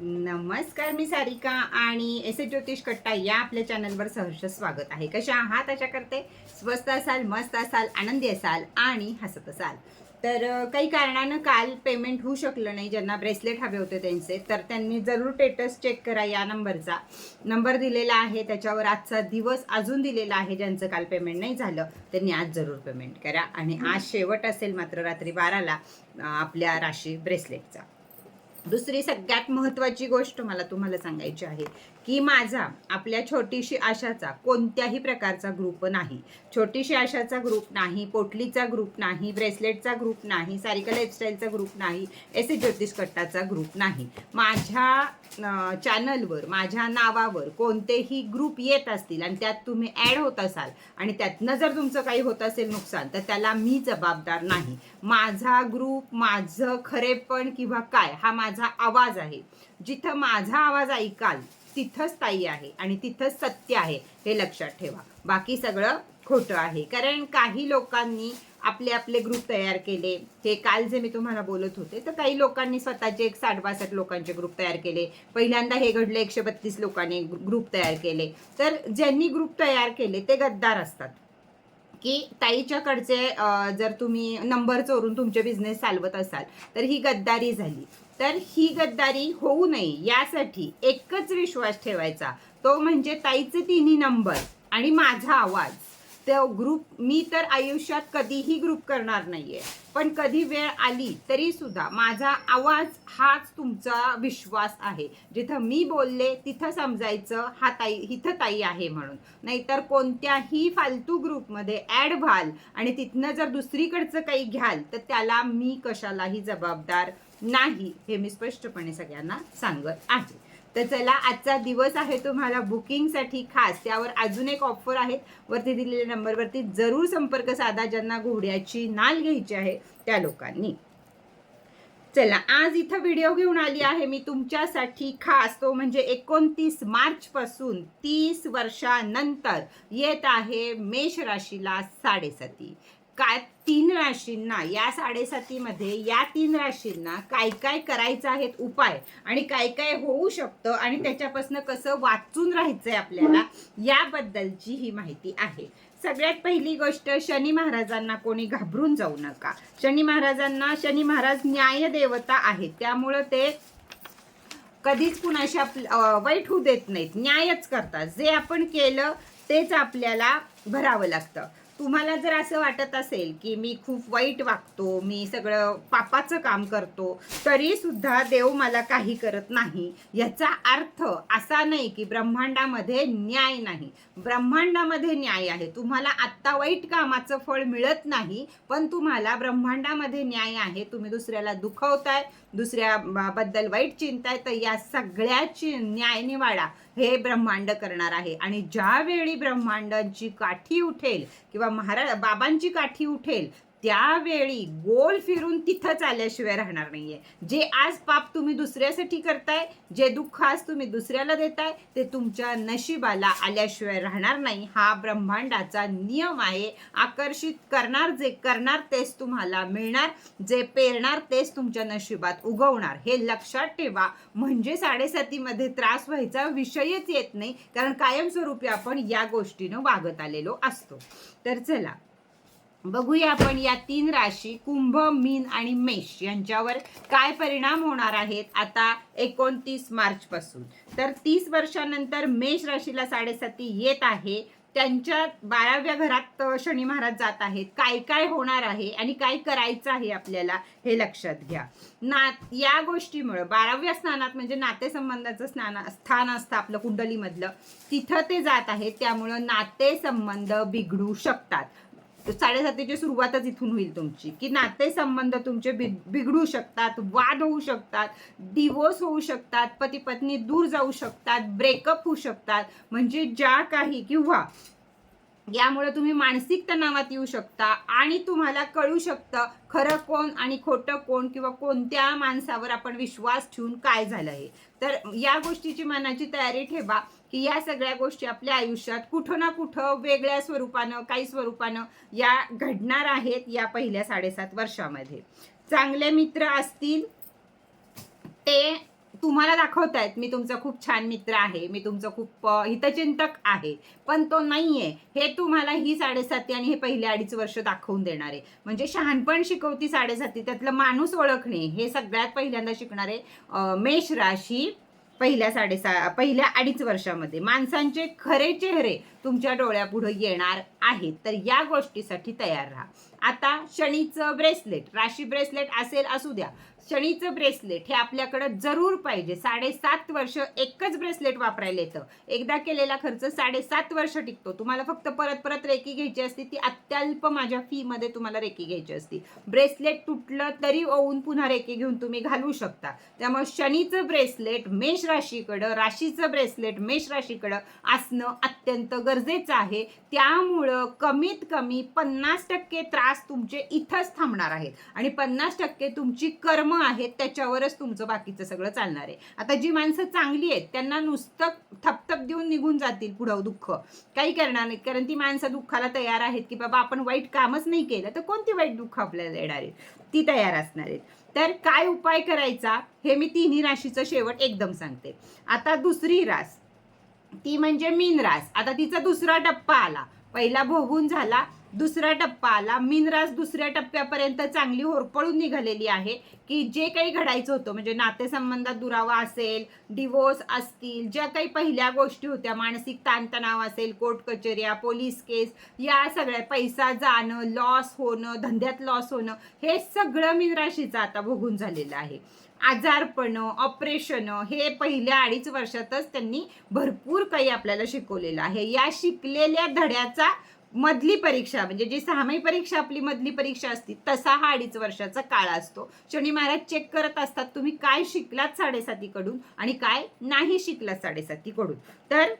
नमस्कार मी सारिका आणि S A ज्योतिष कट्टा या आपल्या चॅनलवर सहर्ष स्वागत आहे. कशा आहात? अशा करते स्वस्त असाल मस्त असाल आनंदी असाल आणि हसत असाल. तर काही कारणानं काल पेमेंट होऊ शकलं नाही. ज्यांना ब्रेसलेट हवे होते त्यांचे तर त्यांनी जरूर टेटस चेक करा या नंबरचा नंबर दिलेला आहे त्याच्यावर आजचा दिवस अजून दिलेला आहे ज्यांचं काल पेमेंट नाही झालं त्यांनी आज जरूर पेमेंट करा. आणि आज शेवट असेल मात्र रात्री बाराला आपल्या राशी ब्रेसलेटचा दुसरी सगळ्यात महत्त्वाची गोष्ट मला तुम्हाला सांगायची आहे की माझा आपल्या छोटीशी आशाचा कोणत्याही प्रकारचा ग्रुप नाही. छोटीशी आशाचा ग्रुप नाही पोटलीचा ग्रुप नाही ब्रेसलेटचा ग्रुप नाही सारिका लाईफस्टाईलचा ग्रुप नाही एस ए ज्योतिष कट्टाचा ग्रुप नाही. माझ्या चॅनलवर माझ्या नावावर कोणतेही ग्रुप येत असतील आणि त्यात तुम्ही ॲड होत असाल आणि त्यातनं जर तुमचं काही होत असेल नुकसान तर त्याला मी जबाबदार नाही. माझा ग्रुप माझं खरेपण किंवा काय हा माझा आवाज आहे. जिथं माझा आवाज ऐकाल तिथंच ताई आहे आणि तिथंच सत्य आहे हे लक्षात ठेवा. बाकी सगळं खोटं आहे. कारण काही लोकांनी आपले आपले ग्रुप तयार केले. हे काल जे मी तुम्हाला बोलत होते तर काही लोकांनी स्वतःचे एक साठ बासष्ट लोकांचे ग्रुप तयार केले. पहिल्यांदा हे घडले एकशे बत्तीस लोकांनी ग्रुप तयार केले. तर ज्यांनी ग्रुप तयार केले ते गद्दार असतात. की ताईच्याकडचे जर तुम्ही नंबर चोरून तुमचे बिझनेस चालवत असाल तर ही गद्दारी झाली. तर ही गद्दारी होऊ नये यासाठी एकच विश्वास ठेवायचा. तो म्हणजे ताईचे तिन्ही नंबर आणि माझा आवाज. तो ग्रुप मी तर आयुष्यात कधीही ग्रुप करणार नाहीये. पण कधी वेळ आली तरी सुद्धा माझा आवाज हाच तुमचा विश्वास आहे. जिथं मी बोलले तिथं समजायचं हा ताई हिथं ताई आहे म्हणून. नाहीतर कोणत्याही फालतू ग्रुपमध्ये ॲड व्हाल आणि तिथनं जर दुसरीकडचं काही घ्याल तर त्याला मी कशालाही जबाबदार नाही हे मी स्पष्टपणे सगळ्यांना सांगत आहे. तर चला आजचा दिवस आहे तुम्हाला बुकिंगसाठी खास. त्यावर अजून एक ऑफर आहेत. वरती दिलेल्या नंबरवरती जरूर संपर्क साधा ज्यांना घोड्याची नाल घ्यायची आहे त्या लोकांनी. चला आज इथं व्हिडिओ घेऊन आली आहे मी तुमच्यासाठी खास. तो म्हणजे एकोणतीस मार्चपासून तीस वर्षानंतर येत आहे मेष राशीला साडेसाती. काय तीन राशींना या साडेसातीमध्ये या तीन राशींना काय काय करायचं आहेत उपाय आणि काय काय होऊ शकतं आणि त्याच्यापासून कसं वाचून राहायचंय आपल्याला याबद्दलची ही माहिती आहे. सगळ्यात पहिली गोष्ट शनी महाराजांना कोणी घाबरून जाऊ नका. शनी महाराजांना शनी महाराज न्याय देवता आहेत. त्यामुळं ते कधीच कुणाशी वाईट होऊ देत नाहीत. न्यायच करतात. जे आपण केलं तेच आपल्याला भरावं लागतं. तुम्हाला जर असं वाटत असेल की मी खूप वाईट वागतो मी सगळं पापाचं काम करतो तरी सुद्धा देव मला काही करत नाही. याचा अर्थ असा नाही की ब्रह्मांडामध्ये न्याय नाही. ब्रह्मांडामध्ये न्याय आहे. तुम्हाला आत्ता वाईट कामाचं फळ मिळत नाही पण तुम्हाला ब्रह्मांडामध्ये न्याय आहे. तुम्ही दुसऱ्याला दुखवताय दुसऱ्या बद्दल वाईट चिंताय तर या सगळ्याची न्याय निवाडा हे ब्रह्मांड करणार आहे. आणि ज्यावेळी ब्रह्मांडांची काठी उठेल किंवा महाराज बाबांची काठी उठेल त्यावेळी गोल फिरून तिथंच आल्याशिवाय राहणार नाहीये. जे आज पाप तुम्ही दुसऱ्यासाठी करताय जे दुःख आज तुम्ही दुसऱ्याला देताय ते तुमच्या नशिबाला आल्याशिवाय राहणार नाही. हा ब्रह्मांडाचा नियम आहे. आकर्षित करणार जे करणार तेच तुम्हाला मिळणार. जे पेरणार तेच तुमच्या नशिबात उगवणार. हे लक्षात ठेवा. म्हणजे साडेसातीमध्ये त्रास व्हायचा विषयच येत नाही. कारण कायमस्वरूपी आपण या गोष्टीनं वागत आलेलो असतो. तर चला बघूया आपण या तीन राशी कुंभ मीन आणि मेष यांच्यावर काय परिणाम होणार आहेत आता एकोणतीस मार्च पासून. तर तीस वर्षानंतर मेष राशीला साडेसाती येत आहे. त्यांच्या बाराव्या घरात शनी महाराज जात आहेत. काय काय होणार आहे आणि काय करायचं आहे आपल्याला हे लक्षात घ्या. ना या गोष्टीमुळं बाराव्या स्थानात म्हणजे नातेसंबंधाचं स्नान स्थान असतं आपलं कुंडलीमधलं. तिथं ते जात आहेत. त्यामुळं नातेसंबंध बिघडू शकतात. साडेसातीची सुरुवातच इथून होईल तुमची. की नातेसंबंध तुमचे बि- बिघडू शकतात वाद होऊ शकतात डिवोर्स होऊ शकतात पती पत्नी दूर जाऊ शकतात ब्रेकअप होऊ शकतात. म्हणजे ज्या काही किंवा यामुळे तुम्ही मानसिक तणावात येऊ शकता आणि तुम्हाला कळू शकतं खरं कोण आणि खोटं कोण किंवा कोणत्या माणसावर आपण विश्वास ठेवून काय झालं आहे तर या गोष्टीची मनाची तयारी ठेवा. की या सगळ्या गोष्टी आपल्या आयुष्यात कुठं ना कुठं वेगळ्या स्वरूपानं काही स्वरूपानं या घडणार आहेत या पहिल्या साडेसात वर्षामध्ये. चांगले मित्र असतील ते तुम्हाला दाखवतायत मी तुमचा खूप छान मित्र आहे मी तुमचं खूप हितचिंतक आहे पण तो नाहीये. हे तुम्हाला ही साडेसाती आणि हे पहिले अडीच वर्ष दाखवून देणार. आहे म्हणजे शहाणपण शिकवती साडेसाती त्यातलं माणूस ओळखणे हे सगळ्यात पहिल्यांदा शिकणारे मेष राशी पहिल्या साडेसा पहिल्या अडीच वर्षामध्ये. माणसांचे खरे चेहरे तुमच्या डोळ्यापुढे येणार आहेत. तर या गोष्टीसाठी तयार राहा. आता शनीचं ब्रेसलेट राशी ब्रेसलेट असेल असू द्या. शनीचं ब्रेसलेट हे आपल्याकडं जरूर पाहिजे. साडेसात वर्ष एकच ब्रेसलेट वापरायला येतं. एकदा केलेला खर्च साडेसात वर्ष टिकतो. तुम्हाला फक्त परत परत रेकी घ्यायची असती ती अत्यल्प माझ्या फीमध्ये तुम्हाला रेकी घ्यायची असती. ब्रेसलेट तुटलं तरी ओवून पुन्हा रेकी घेऊन तुम्ही घालू शकता. त्यामुळे शनीचं ब्रेसलेट मेष राशीकडं राशीचं ब्रेसलेट मेष राशीकडं असणं अत्यंत गरजेचं आहे. त्यामुळं कमीत कमी पन्नास टक्के त्रास तुमचे इथंच थांबणार आहेत. आणि पन्नास टक्के तुमची कर्म आहेत त्याच्यावरच तुमचं बाकीचं सगळं चालणार आहे. आता जी माणसं चांगली आहेत त्यांना नुसतं थपथप देऊन निघून जातील पुढं दुःख. काही करणार नाहीत कारण ती माणसं दुःखाला तयार आहेत की बाबा आपण वाईट कामच नाही केलं तर कोणती वाईट दुःख आपल्याला येणार आहेत? ती तयार असणार आहेत. तर काय उपाय करायचा हे मी तिन्ही राशीचं शेवट एकदम सांगते. आता दुसरी रास ती म्हणजे मीन रास. आता तिचा दुसरा टप्पा आला. पहिला भोगून झाला दुसरा टप्पा आला मीनरास दुसऱ्या टप्प्यापर्यंत चांगली होरपळून निघालेली आहे की जे काही घडायचं होतं म्हणजे नातेसंबंधात दुरावा असेल डिवोर्स असतील ज्या काही पहिल्या गोष्टी होत्या मानसिक ताणतणाव असेल कोर्ट कचेऱ्या पोलीस केस या सगळ्या पैसा जाणं लॉस होणं धंद्यात लॉस होणं हे सगळं मिनराशीचं आता भोगून झालेलं आहे. आजारपणं ऑपरेशनं हे पहिल्या अडीच वर्षातच त्यांनी भरपूर काही आपल्याला शिकवलेलं आहे. या शिकलेल्या धड्याचा मधली परीक्षा म्हणजे जी सहामाही परीक्षा आपली मधली परीक्षा असती तसा हा अडीच वर्षाचा काळ असतो. शनी महाराज चेक करत असतात तुम्ही काय शिकलात साडेसातीकडून आणि काय नाही शिकलात साडेसातीकडून. तर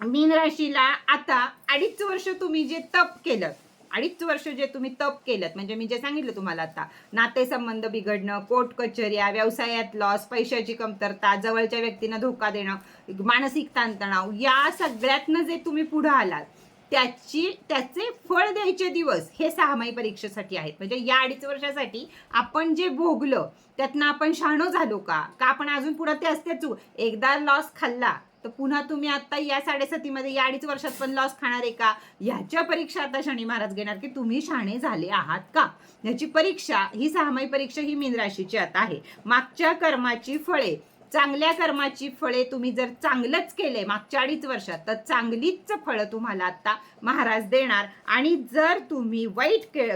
मीन राशीला आता अडीच वर्ष तुम्ही जे तप केलं अडीच वर्ष जे तुम्ही तप केलं म्हणजे मी जे सांगितलं तुम्हाला आता नातेसंबंध बिघडणं कोर्ट कचऱ्या व्यवसायात लॉस पैशाची कमतरता जवळच्या व्यक्तींना धोका देणं मानसिक ताणतणाव या सगळ्यातनं जे तुम्ही पुढं आलात त्याची त्याचे फळ द्यायचे दिवस हे सहामाही परीक्षेसाठी आहेत. म्हणजे या अडीच वर्षासाठी आपण जे भोगलं त्यातनं आपण शहाणो झालो का? का आपण अजून पुढं ते असतेच एकदा लॉस खाल्ला तर पुन्हा तुम्ही आता या साडेसातीमध्ये या अडीच वर्षात पण लॉस खाणार आहे का? ह्याच्या परीक्षा आता शनी महाराज घेणार की तुम्ही शाणे झाले आहात का? ह्याची परीक्षा ही सहामाही परीक्षा ही मीन राशीची आता आहे. मागच्या कर्माची फळे चांगल्या कर्माची फळे तुम्ही जर चांगलंच केले मागच्या अडीच वर्षात तर चांगलीच फळं तुम्हाला आता महाराज देणार. आणि जर तुम्ही वाईट के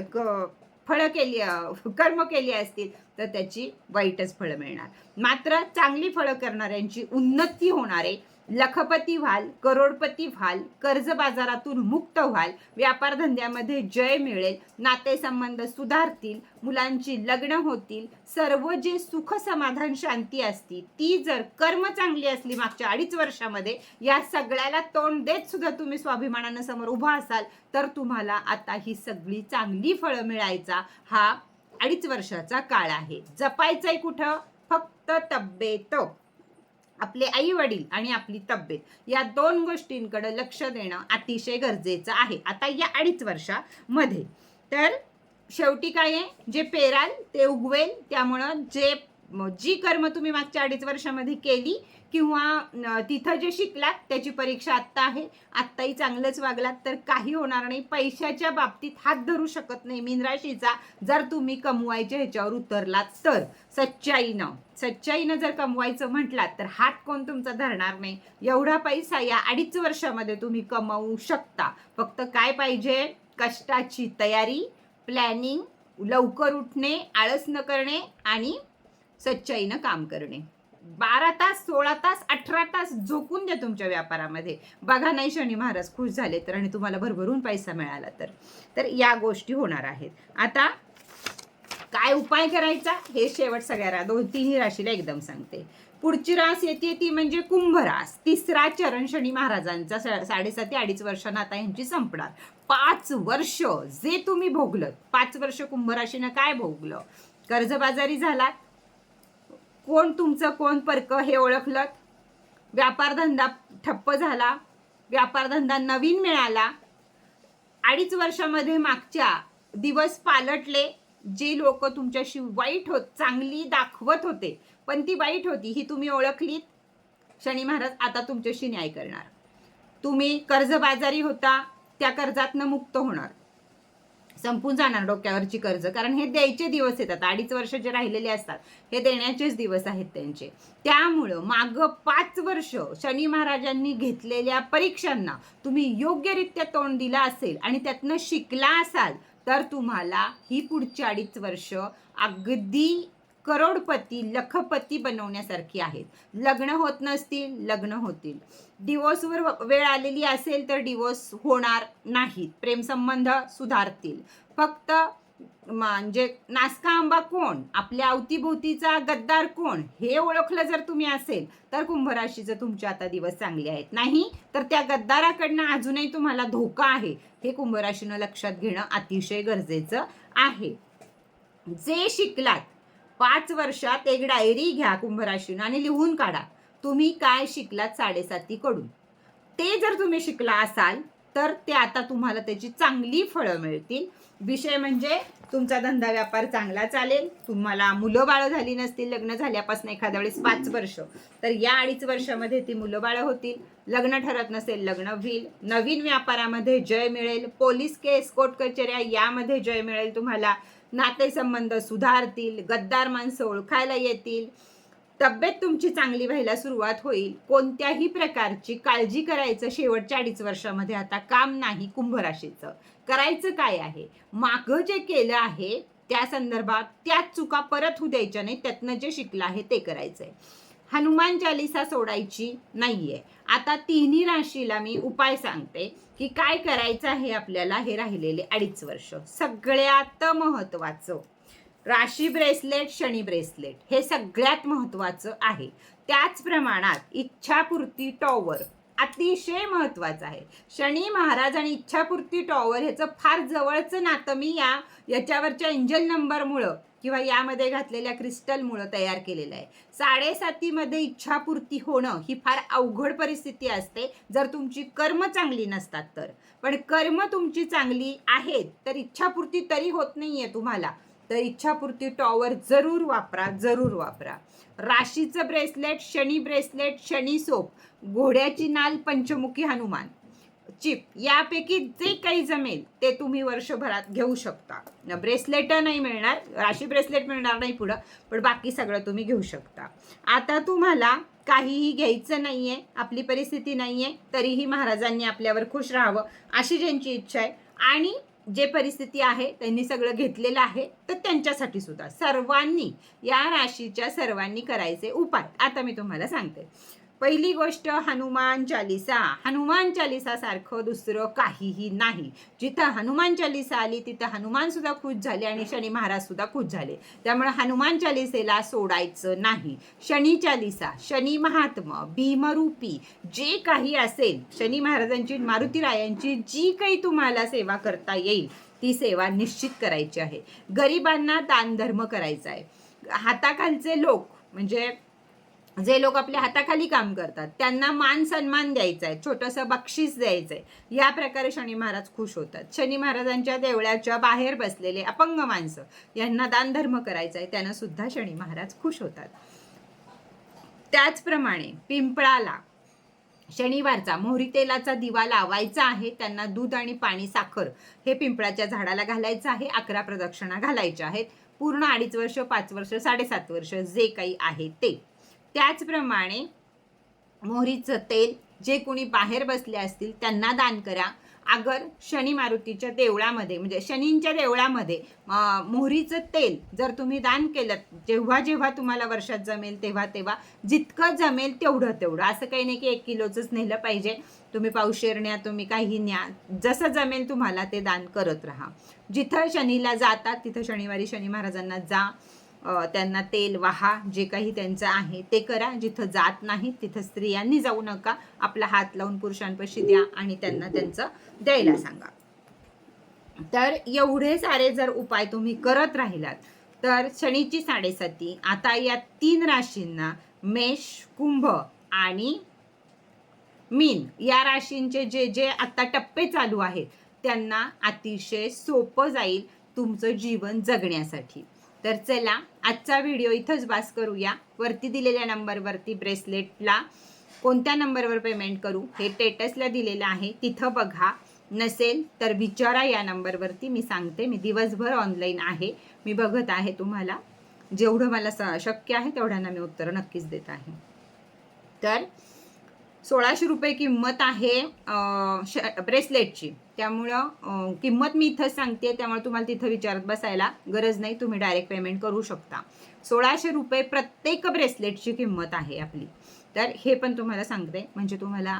फळं केली कर्म केली असतील तर त्याची वाईटच फळं मिळणार. मात्र चांगली फळं करणाऱ्यांची उन्नती होणार आहे. लखपती व्हाल करोडपती व्हाल कर्ज बाजारातून मुक्त व्हाल व्यापार धंद्यामध्ये जय मिळेल नातेसंबंध सुधारतील मुलांची लग्न होतील सर्व जे सुख समाधान शांती असती ती जर कर्म चांगली असली मागच्या अडीच वर्षामध्ये या सगळ्याला तोंड देत सुद्धा तुम्ही स्वाभिमानानं समोर उभा असाल तर तुम्हाला आता ही सगळी चांगली फळं मिळायचा हा अडीच वर्षाचा काळ आहे. जपायचंय कुठं? फक्त तब्येत आपले आई वडील आणि आपली तब्येत या दोन गोष्टींकडे लक्ष देणं अतिशय गरजेचं आहे. आता या अडीच वर्षामध्ये. तर शेवटी काय आहे? जे पेराल ते उगवेल त्यामुळं जे जी कर्म तुम्ही मागच्या अडीच वर्षामध्ये केली किंवा तिथं जे शिकलात त्याची परीक्षा आत्ता आहे. आत्ताही चांगलंच वागलात तर काही होणार नाही. पैशाच्या बाबतीत हात धरू शकत नाही. मीन राशीचा जर तुम्ही कमवायच्या ह्याच्यावर उतरलात तर. सच्चाईनं. सच्चाईनं जर कमवायचं म्हटलात तर हात कोण तुमचा धरणार नाही. एवढा पैसा या अडीच वर्षामध्ये तुम्ही कमवू शकता. फक्त काय पाहिजे? कष्टाची तयारी प्लॅनिंग लवकर उठणे आळस न करणे आणि सच्चाईनं काम करणे. बारा तास सोळा तास अठरा तास झोकून द्या तुमच्या व्यापारामध्ये. बघा नाही शनी महाराज खुश झाले तर आणि तुम्हाला भरभरून पैसा मिळाला तर. तर या गोष्टी होणार आहेत. आता काय उपाय करायचा? हे शेवट सगळ्या दोन तिन्ही राशीला एकदम सांगते. पुढची रास येते ती म्हणजे कुंभ रास. तिसरा चरण शनी महाराजांचा साडेसात ते अडीच वर्षांना आता यांची संपणार. पाच वर्ष जे तुम्ही भोगलं पाच वर्ष कुंभ राशीनं काय भोगलं? कर्जबाजारी झालात कोण तुमचं कोण परक हे ओळखलं? व्यापारधंदा ठप्प झाला. व्यापारधंदा नवीन मिळाला. अडीच वर्षामध्ये मागच्या दिवस पालटले. जे लोक तुमच्याशी वाईट होत चांगली दाखवत होते पण ती वाईट होती ही तुम्ही ओळखलीत? शनी महाराज आता तुमच्याशी न्याय करणार. तुम्ही कर्जबाजारी होता त्या कर्जातनं मुक्त होणार. संपून जाणार डोक्यावरची कर्ज. कारण हे द्यायचे दिवस येतात. अडीच वर्ष जे राहिलेले असतात हे देण्याचेच दिवस आहेत त्यांचे. त्यामुळं माग पाच वर्ष शनी महाराजांनी घेतलेल्या परीक्षांना तुम्ही योग्यरित्या तोंड दिला असेल आणि त्यातनं शिकला असाल तर तुम्हाला ही पुढची अडीच वर्ष अगदी करोडपती लखपती बनवण्यासारखी आहेत. लग्न होत नसतील लग्न होतील. डिवोर्सवर वेळ आलेली असेल तर डिवोर्स होणार नाहीत. प्रेमसंबंध सुधारतील. फक्त म्हणजे नासका आंबा कोण? आपल्या अवतीभोवतीचा गद्दार कोण? हे ओळखलं जर तुम्ही असेल तर कुंभराशीचं तुमचे आता दिवस चांगले आहेत. नाही तर त्या गद्दाराकडनं अजूनही तुम्हाला धोका आहे. हे कुंभराशीनं लक्षात घेणं अतिशय गरजेचं आहे. जे शिकलात पाच वर्षात एक डायरी घ्या कुंभराशीनं आणि लिहून काढा. तुम्ही काय शिकलात साडेसातीकडून ते जर तुम्ही शिकला असाल तर ते आता तुम्हाला त्याची चांगली फळं मिळतील. विषय म्हणजे तुमचा धंदा व्यापार चांगला चालेल. तुम्हाला मुलं बाळं झाली नसतील लग्न झाल्यापासून एखाद्या वेळेस पाच वर्ष. तर या अडीच वर्षामध्ये ती मुलं बाळं होतील. लग्न ठरत नसेल लग्न होईल. नवीन व्यापारामध्ये जय मिळेल. पोलीस केस कोर्ट कचेऱ्या यामध्ये जय मिळेल तुम्हाला. नातेसंबंध सुधारतील गद्दार माणसं ओळखायला येतील. तब्येत तुमची चांगली व्हायला सुरुवात होईल. कोणत्याही प्रकारची काळजी करायचं शेवटच्या अडीच वर्षामध्ये आता काम नाही कुंभराशीचं. करायचं काय आहे? मागं जे केलं आहे त्या संदर्भात त्याच चुका परत होऊ द्यायच्या नाही त्यातनं जे शिकलं आहे ते करायचंय. हनुमान चालिसा सोडायची नाहीये. आता तिन्ही राशीला मी उपाय सांगते की काय करायचं आहे आपल्याला हे राहिलेले अडीच वर्ष. सगळ्यात महत्वाचं राशी ब्रेसलेट शनी ब्रेसलेट हे सगळ्यात महत्वाचं आहे. त्याच प्रमाणात इच्छापूर्ती टॉवर अतिशय महत्वाचं आहे. शनी महाराज आणि इच्छापूर्ती टॉवर ह्याचं फार जवळचं नातं मी या याच्यावरच्या एंजल नंबरमुळं किंवा यामध्ये घातलेल्या क्रिस्टलमुळं तयार केलेलं आहे. साडेसातीमध्ये इच्छापूर्ती होणं ही फार अवघड परिस्थिती असते. जर तुमची कर्म चांगली नसतात तर. पण कर्म तुमची चांगली आहेत तर इच्छापूर्ती तरी होत नाहीये तुम्हाला. तर इच्छापूर्ती टॉवर जरूर वापरा जरूर वापरा. राशीचं ब्रेसलेट शनी ब्रेसलेट शनी सोप घोड्याची नाल पंचमुखी हनुमान. चिप यापैकी जे काही जमेल ते तुम्ही वर्षभरात घेऊ शकता. ब्रेसलेट नाही मिळणार राशी ब्रेसलेट मिळणार नाही पुढं पण बाकी सगळं तुम्ही घेऊ शकता. आता तुम्हाला काहीही घ्यायचं नाहीये आपली परिस्थिती नाहीये तरीही महाराजांनी आपल्यावर खुश राहावं अशी ज्यांची इच्छा आहे आणि जे परिस्थिती आहे त्यांनी सगळं घेतलेलं आहे तर त्यांच्यासाठी सुद्धा. सर्वांनी या राशीच्या सर्वांनी करायचे उपाय. आता मी तुम्हाला सांगते. पहिली गोष्ट हनुमान चालिसा. हनुमान चालिसा सारखं दुसरं काहीही नाही. जिथं हनुमान चालिसा आली तिथं हनुमान सुद्धा खुश झाले आणि शनी महाराज सुद्धा खुश झाले. त्यामुळे हनुमान चालिसेला सोडायचं नाही. शनी चालिसा शनी महात्मा भीमरूपी जे काही असेल शनी महाराजांची मारुती रायांची जी काही तुम्हाला सेवा करता येईल ती सेवा निश्चित करायची आहे. गरिबांना दानधर्म करायचा आहे. हाताखालचे लोक म्हणजे जे लोक आपल्या हाताखाली काम करतात त्यांना मान सन्मान द्यायचा आहे छोटंसं बक्षीस द्यायचं आहे या प्रकारे शनी महाराज खुश होतात. शनी महाराजांच्या देवळाच्या बाहेर बसलेले अपंग माणसं यांना दानधर्म करायचा आहे त्यांना सुद्धा शनी महाराज खुश होतात. त्याचप्रमाणे पिंपळाला शनिवारचा मोहरी तेलाचा दिवा लावायचा आहे त्यांना दूध आणि पाणी साखर हे पिंपळाच्या झाडाला घालायचं आहे अकरा प्रदक्षिणा घालायच्या आहेत. पूर्ण अडीच वर्ष पाच वर्ष साडेसात वर्ष जे काही आहे ते. त्याचप्रमाणे मोहरीचं तेल जे कोणी बाहेर बसले असतील त्यांना दान करा. अगर शनी मारुतीच्या देवळामध्ये म्हणजे शनींच्या देवळामध्ये मोहरीचं तेल जर तुम्ही दान केलं जेव्हा जेव्हा तुम्हाला वर्षात जमेल तेव्हा तेव्हा जितकं जमेल तेवढं तेवढं. असं काही नाही की एक किलोचंच नेलं पाहिजे. तुम्ही पावशेर न्या तुम्ही काही न्या. जसं जमेल तुम्हाला ते दान करत राहा. जिथं शनीला जातात तिथं शनिवारी शनी महाराजांना जा. त्यांना तेल वाहा जे काही त्यांचं आहे ते करा. जिथं जात नाही तिथं स्त्रियांनी जाऊ नका. आपला हात लावून पुरुषांपाशी द्या आणि त्यांना त्यांचं द्यायला सांगा. तर एवढे सारे जर उपाय तुम्ही करत राहिलात तर शनीची साडेसाती आता या तीन राशींना मेष कुंभ आणि मीन या राशींचे जे जे आता टप्पे चालू आहेत त्यांना अतिशय सोपं जाईल तुमचं जीवन जगण्यासाठी. तर चला आजचा व्हिडिओ इथंच बास करूया. वरती दिलेल्या नंबरवरती ब्रेसलेटला कोणत्या नंबरवर पेमेंट करू? हे टेटसला दिलेलं आहे. तिथं बघा नसेल तर विचारा या नंबरवरती मी सांगते. मी दिवसभर ऑनलाईन आहे. मी बघत आहे तुम्हाला. जेवढं मला स- शक्य आहे तेवढ्यांना मी उत्तरं नक्कीच देत आहे. तर सोळाशे रुपये किंमत आहे श ब्रेसलेटची. त्यामुळं किंमत मी इथंच सांगते त्यामुळे तुम्हाला तिथं विचारत बसायला गरज नाही तुम्ही डायरेक्ट पेमेंट करू शकता. सोळाशे रुपये प्रत्येक ब्रेसलेटची किंमत आहे आपली. तर हे पण तुम्हाला सांगते म्हणजे तुम्हाला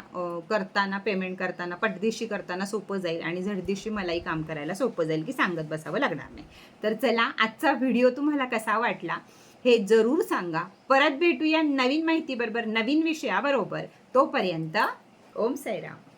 करताना पेमेंट करताना पटदिशी करताना सोपं जाईल आणि झडदिशी मलाही काम करायला सोपं जाईल की सांगत बसावं लागणार नाही. तर चला आजचा व्हिडिओ तुम्हाला कसा वाटला? हे जरूर सांगा. परत भेटूया नवीन माहितीबरोबर नवीन विषयाबरोबर. तोपर्यंत ओम साईराम.